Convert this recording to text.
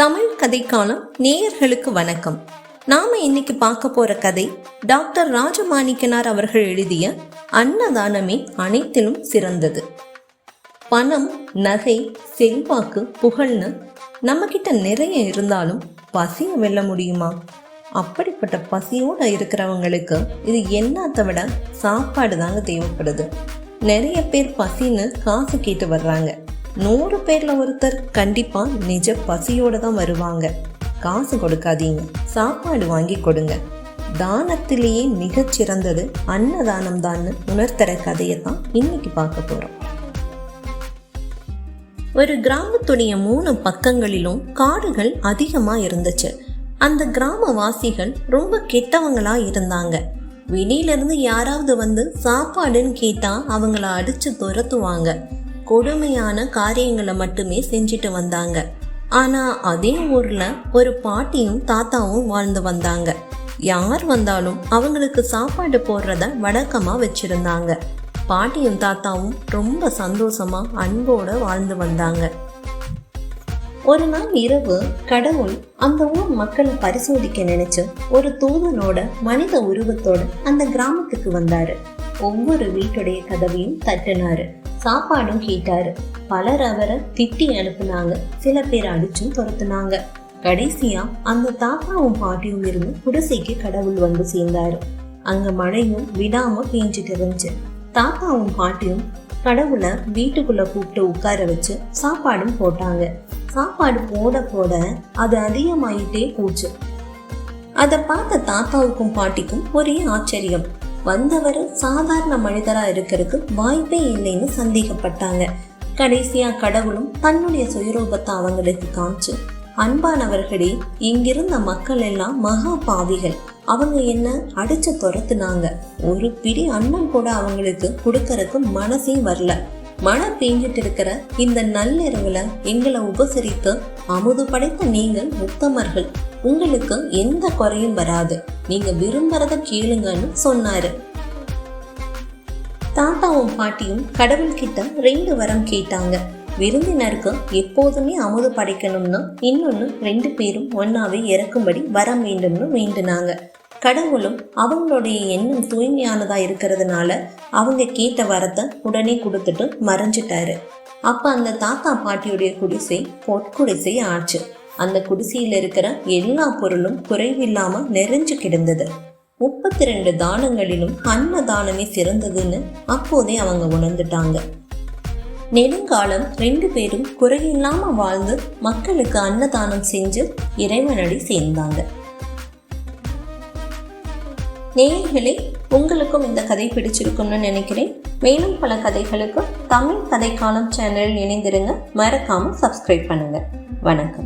தமிழ் கதைக்காலம் நேயர்களுக்கு வணக்கம். நாம இன்னைக்கு பார்க்க போற கதை டாக்டர் ராஜமாணிக்கனார் அவர்கள் எழுதிய அன்னதானமே அனைத்திலும் சிறந்தது. பணம் நகை செல்வாக்கு புகழ்னு நம்ம கிட்ட நிறைய இருந்தாலும் பசியை வெல்ல முடியுமா? அப்படிப்பட்ட பசியோட இருக்கிறவங்களுக்கு இது என்னத்தை விட சாப்பாடு தாங்க தேவைப்படுது. நிறைய பேர் பசின்னு காசு கேட்டு வர்றாங்க. நூறு பேர்ல ஒருத்தர் கண்டிப்பா நிஜ பசியோடு தான் வருவாங்க. காசு கொடுக்காதீங்க. சாப்பாடு வாங்கி கொடுங்க. தானத்திலேயே மிகச்சிறந்தது அன்னதானம் தான் உணர்த்தர கதையை தான் இன்னைக்கு பார்க்க போறோம். ஒரு கிராமத்துடைய மூணு பக்கங்களிலும் காடுகள் அதிகமா இருந்துச்சு. அந்த கிராமவாசிகள் ரொம்ப கெட்டவங்களா இருந்தாங்க. வெளியில யாராவது வந்து சாப்பாடுன்னு கேட்டா அவங்கள அடிச்சு துரத்துவாங்க. கொடுமையான காரியங்களை மட்டுமே செஞ்சுட்டு வந்தாங்க. ஆனா அதே ஊர்ல ஒரு பாட்டியும் தாத்தாவும் வாழ்ந்து வந்தாங்க. யார் வந்தாலும் அவங்களுக்கு சாப்பாடு போடுறத வழக்கமா வச்சிருந்தாங்க. பாட்டியும் தாத்தாவும் ரொம்ப சந்தோஷமா அன்போட வாழ்ந்து வந்தாங்க. ஒரு நாள் இரவு கடவுள் அந்த ஊர் மக்களை பரிசோதிக்க நினைச்சு ஒரு தூதனோட மனித உருவத்தோட அந்த கிராமத்துக்கு வந்தாரு. ஒவ்வொரு வீட்டுடைய கதவையும் தட்டினாரு. சாப்பாடும் கேட்டாரு. பலர் அவரை திட்டி அனுப்புனாங்க. சில பேர் அடிச்சும் துரத்துனாங்க. கடைசியா அந்த தாத்தாவும் பாட்டியும் இருந்து குடிசைக்கு கடவுள் வந்து சேர்ந்தாரு. அங்க மழையும் விடாம பேஞ்சிட்டு இருந்துச்சு. தாத்தாவும் பாட்டியும் கடவுளை வீட்டுக்குள்ள கூப்பிட்டு உட்கார வச்சு சாப்பாடும் போட்டாங்க. சாப்பாடு போட போட அது அதிகமாயிட்டே போச்சு. அதை பார்த்த தாத்தாவுக்கும் பாட்டிக்கும் ஒரே ஆச்சரியம். வந்தவர் சாதாரண மனிதரா இருக்கிறதுக்கு வாய்ப்பே இல்லைன்னு சந்தேகப்பட்டாங்க. கடைசியா கடவுளும் தன்னுடைய சுயரூபத்தை அவங்களுக்கு காமிச்சு அன்பானவர்களே இங்கிருந்த மக்கள் எல்லாம் மகா பாவிகள். அவங்க என்ன அடிச்சு துரத்துனாங்க. ஒரு பிடி அண்ணன் கூட அவங்களுக்கு கொடுக்கறதுக்கு மனசே வரல. மழை பெஞ்சிட்டு இருக்கிற இந்த நள்ளிரவுல எங்களை உபசரித்து அமுது படைத்த நீங்கள் உத்தமர்கள். உங்களுக்கு எந்த குறையும் வராது. நீங்க விரும்புறத கேளுங்கன்னு சொன்னாரு. தாத்தாவும் பாட்டியும் கடவுள்கிட்ட ரெண்டு வரம் கேட்டாங்க. விருந்தினருக்கு எப்போதுமே அமுது படைக்கணும்னு இன்னொன்னு ரெண்டு பேரும் ஒன்னாவே இறக்கும்படி வரம் வேண்டும்னு வேண்டுனாங்க. கடவுளும் அவங்களுடைய எண்ணம் தூய்மையானதா இருக்கிறதுனால அவங்க கேட்ட வரத்தை உடனே கொடுத்துட்டு மறைஞ்சிட்டாரு. அப்ப அந்த தாத்தா பாட்டியுடைய குடிசை பொற்குடிசை ஆச்சு. அந்த குடிசையில் இருக்கிற எல்லா பொருளும் குறைவில்லாம நிறைஞ்சு கிடந்தது. முப்பத்தி ரெண்டு தானங்களிலும் அன்னதானமே சிறந்ததுன்னு அப்போதே அவங்க உணர்ந்துட்டாங்க. நெடுங்காலம் ரெண்டு பேரும் குறையில்லாம வாழ்ந்து மக்களுக்கு அன்னதானம் செஞ்சு இறைவனடி சேர்ந்தாங்க. நேயர்களே உங்களுக்கும் இந்த கதை பிடிச்சிருக்கும்னு நினைக்கிறேன். மேலும் பல கதைகளுக்கு தமிழ் கதைக்காலம் சேனலில் இணைந்திருங்க. மறக்காம சப்ஸ்கிரைப் பண்ணுங்க. வணக்கம்.